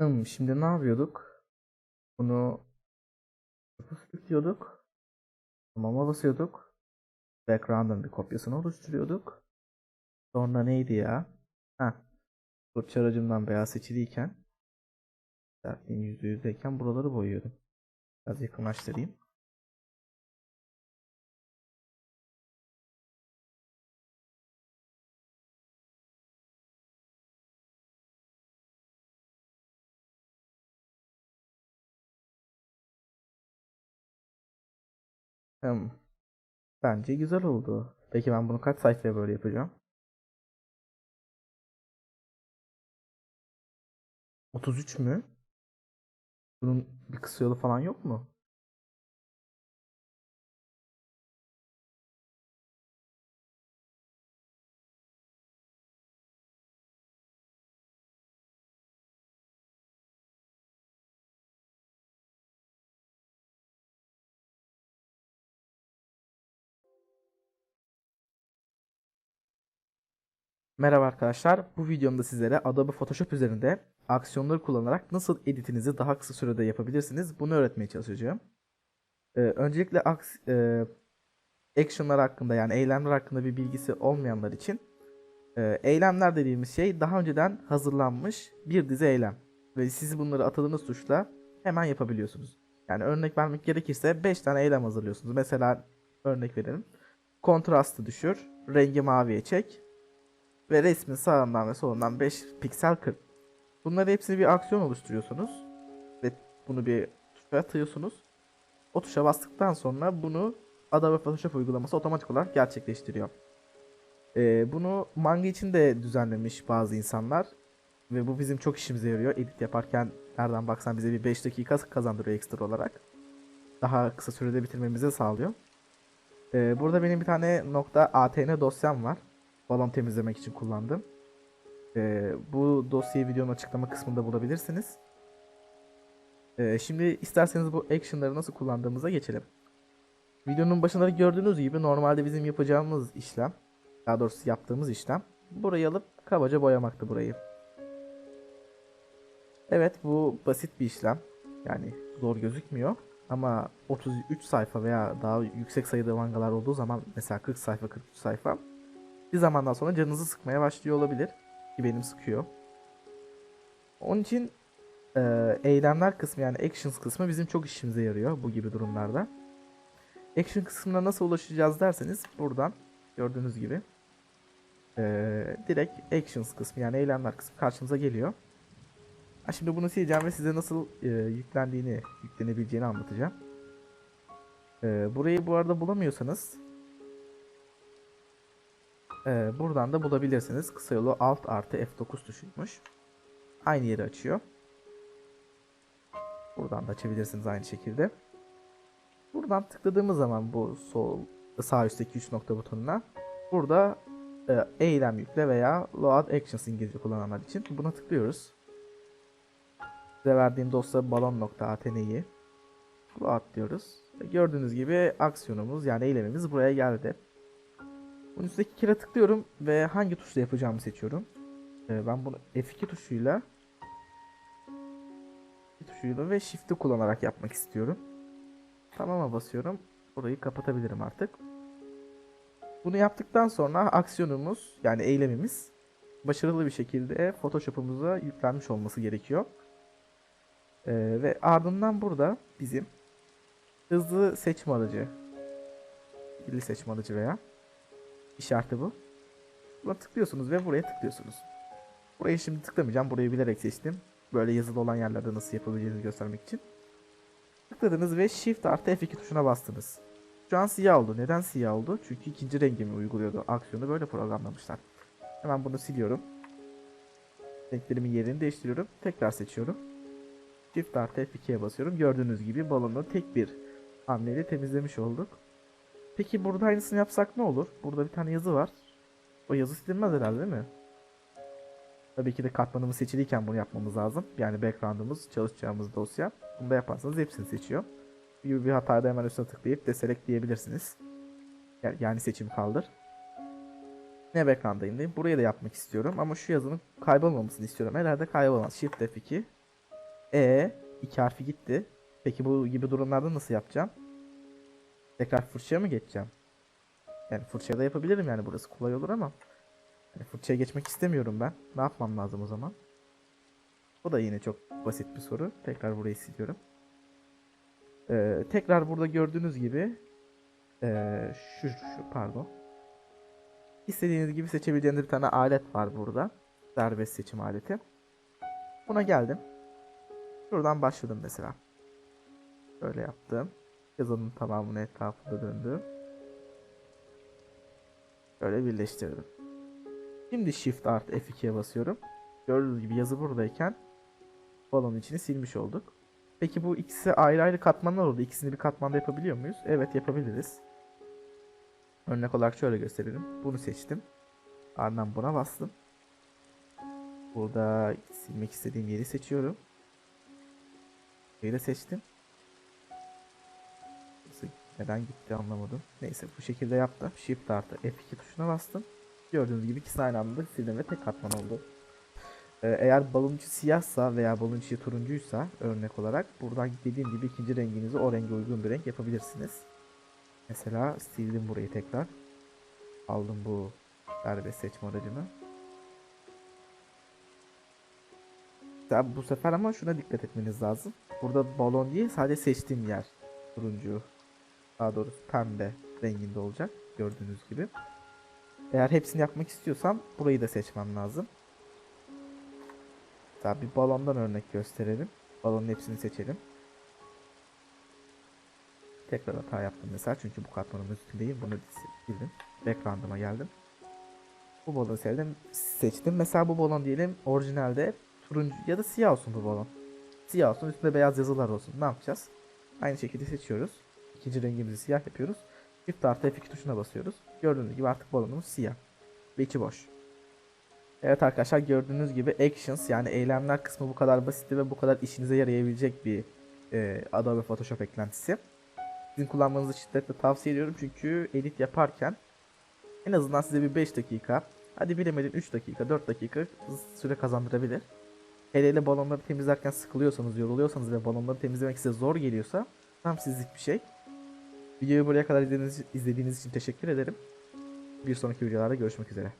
Hmm, şimdi ne yapıyorduk? Bunu diyorduk. Tamam'a basıyorduk. Background'ın bir kopyasını oluşturuyorduk. Sonra neydi ya? Heh. Fırça aracımdan beyaz seçiliyken sertliğin %100'deyken buraları boyuyordum. Biraz yakınlaştırayım. Hmm. Bence güzel oldu. Peki ben bunu kaç sayfaya böyle yapacağım? 33 mü? Bunun bir kısa yolu falan yok mu? Merhaba arkadaşlar. Bu videomda sizlere Adobe Photoshop üzerinde aksiyonları kullanarak nasıl editinizi daha kısa sürede yapabilirsiniz bunu öğretmeye çalışacağım. Ee, öncelikle aks e, actionlar hakkında yani eylemler hakkında bir bilgisi olmayanlar için e, eylemler dediğimiz şey daha önceden hazırlanmış bir dizi eylem ve siz bunları atıldığınız tuşla hemen yapabiliyorsunuz. Yani örnek vermek gerekirse 5 tane eylem hazırlıyorsunuz. Mesela örnek verelim. Kontrastı düşür, rengi maviye çek, ve resmin sağından ve solundan 5 piksel kır. Bunları hepsini bir aksiyon oluşturuyorsunuz ve bunu bir tuşa atıyorsunuz. O tuşa bastıktan sonra bunu Adobe Photoshop uygulaması otomatik olarak gerçekleştiriyor. Ee, bunu manga için de düzenlemiş bazı insanlar ve bu bizim çok işimize yarıyor. Edit yaparken nereden baksan bize bir 5 dakika kazandırıyor ekstra olarak. Daha kısa sürede bitirmemizi sağlıyor. Ee, burada benim bir tane nokta .atn dosyam var balon temizlemek için kullandım. Ee, bu dosyayı videonun açıklama kısmında bulabilirsiniz. Ee, şimdi isterseniz bu action'ları nasıl kullandığımıza geçelim. Videonun başında gördüğünüz gibi normalde bizim yapacağımız işlem, daha doğrusu yaptığımız işlem, burayı alıp kabaca boyamaktı burayı. Evet bu basit bir işlem. Yani zor gözükmüyor. Ama 33 sayfa veya daha yüksek sayıda mangalar olduğu zaman mesela 40 sayfa 43 sayfa bir zamandan sonra canınızı sıkmaya başlıyor olabilir. Ki benim sıkıyor. Onun için e, eylemler kısmı yani actions kısmı bizim çok işimize yarıyor bu gibi durumlarda. Action kısmına nasıl ulaşacağız derseniz buradan gördüğünüz gibi e, direkt actions kısmı yani eylemler kısmı karşımıza geliyor. Ha şimdi bunu sileceğim ve size nasıl e, yüklendiğini, yüklenebileceğini anlatacağım. E, burayı bu arada bulamıyorsanız ee, buradan da bulabilirsiniz. Kısa yolu Alt artı F9 tuşuymuş. Aynı yeri açıyor. Buradan da açabilirsiniz aynı şekilde. Buradan tıkladığımız zaman bu sol sağ üstteki 3 nokta butonuna burada e, eylem yükle veya load actions İngilizce kullananlar için buna tıklıyoruz. Size verdiğim dosya balon.atn'yi load diyoruz. Gördüğünüz gibi aksiyonumuz yani eylemimiz buraya geldi. Bunun üstteki kere tıklıyorum ve hangi tuşla yapacağımı seçiyorum. Ee, ben bunu F2 tuşuyla tuşuyla ve Shift'i kullanarak yapmak istiyorum. Tamam'a basıyorum. Burayı kapatabilirim artık. Bunu yaptıktan sonra aksiyonumuz yani eylemimiz başarılı bir şekilde Photoshop'umuza yüklenmiş olması gerekiyor. Ee, ve ardından burada bizim hızlı seçme alıcı, illi seçme alıcı veya işareti bu. Buna tıklıyorsunuz ve buraya tıklıyorsunuz. Burayı şimdi tıklamayacağım. Burayı bilerek seçtim. Böyle yazılı olan yerlerde nasıl yapabileceğinizi göstermek için. Tıkladınız ve Shift artı F2 tuşuna bastınız. Şu an siyah oldu. Neden siyah oldu? Çünkü ikinci rengimi uyguluyordu. Aksiyonu böyle programlamışlar. Hemen bunu siliyorum. Renklerimin yerini değiştiriyorum. Tekrar seçiyorum. Shift artı F2'ye basıyorum. Gördüğünüz gibi balonu tek bir hamleyle temizlemiş olduk. Peki burada aynısını yapsak ne olur? Burada bir tane yazı var. O yazı silinmez herhalde değil mi? Tabii ki de katmanımız seçiliyken bunu yapmamız lazım. Yani background'ımız, çalışacağımız dosya. Bunu da yaparsanız hepsini seçiyor. Gibi bir hatada hemen üstüne tıklayıp deselect diyebilirsiniz. Yani seçim kaldır. Ne background'dayım diyeyim. Burayı da yapmak istiyorum ama şu yazının kaybolmamasını istiyorum. Herhalde kaybolmaz. Shift F2. E iki harfi gitti. Peki bu gibi durumlarda nasıl yapacağım? Tekrar fırçaya mı geçeceğim? Yani fırçaya da yapabilirim yani burası kolay olur ama yani fırçaya geçmek istemiyorum ben. Ne yapmam lazım o zaman? Bu da yine çok basit bir soru. Tekrar burayı siliyorum. Ee, tekrar burada gördüğünüz gibi ee, şu, şu pardon. İstediğiniz gibi seçebileceğiniz bir tane alet var burada. Serbest seçim aleti. Buna geldim. Şuradan başladım mesela. Böyle yaptım. Yazının tamamını etrafında döndüm. Böyle birleştirdim. Şimdi Shift Art F2'ye basıyorum. Gördüğünüz gibi yazı buradayken balonun içini silmiş olduk. Peki bu ikisi ayrı ayrı katmanlar oldu. İkisini bir katmanda yapabiliyor muyuz? Evet yapabiliriz. Örnek olarak şöyle gösterelim. Bunu seçtim. Ardından buna bastım. Burada silmek istediğim yeri seçiyorum. Burayı da seçtim. Neden gitti anlamadım. Neyse bu şekilde yaptım. Shift artı F2 tuşuna bastım. Gördüğünüz gibi ikisini aynı anda sildim ve tek katman oldu. Ee, eğer balon içi siyahsa veya balon içi turuncuysa örnek olarak buradan dediğim gibi ikinci renginizi o renge uygun bir renk yapabilirsiniz. Mesela sildim burayı tekrar. Aldım bu serbest seçme aracını. Bu sefer ama şuna dikkat etmeniz lazım. Burada balon değil sadece seçtiğim yer turuncu. Daha doğrusu pembe renginde olacak gördüğünüz gibi. Eğer hepsini yapmak istiyorsam burayı da seçmem lazım. Mesela bir balondan örnek gösterelim. Balonun hepsini seçelim. Tekrar hata yaptım mesela çünkü bu katmanın üstündeyim. Bunu sildim. Background'ıma geldim. Bu balonu sevdim, seçtim. Mesela bu balon diyelim orijinalde turuncu ya da siyah olsun bu balon. Siyah olsun üstünde beyaz yazılar olsun. Ne yapacağız? Aynı şekilde seçiyoruz. İkinci rengimizi siyah yapıyoruz. Shift artı F2 tuşuna basıyoruz. Gördüğünüz gibi artık balonumuz siyah. Ve içi boş. Evet arkadaşlar gördüğünüz gibi actions yani eylemler kısmı bu kadar basitti ve bu kadar işinize yarayabilecek bir e, Adobe Photoshop eklentisi. Sizin kullanmanızı şiddetle tavsiye ediyorum çünkü edit yaparken en azından size bir 5 dakika hadi bilemedin 3 dakika 4 dakika süre kazandırabilir. Hele hele balonları temizlerken sıkılıyorsanız yoruluyorsanız ve balonları temizlemek size zor geliyorsa tam sizlik bir şey. Videoyu buraya kadar izlediğiniz, izlediğiniz için teşekkür ederim. Bir sonraki videolarda görüşmek üzere.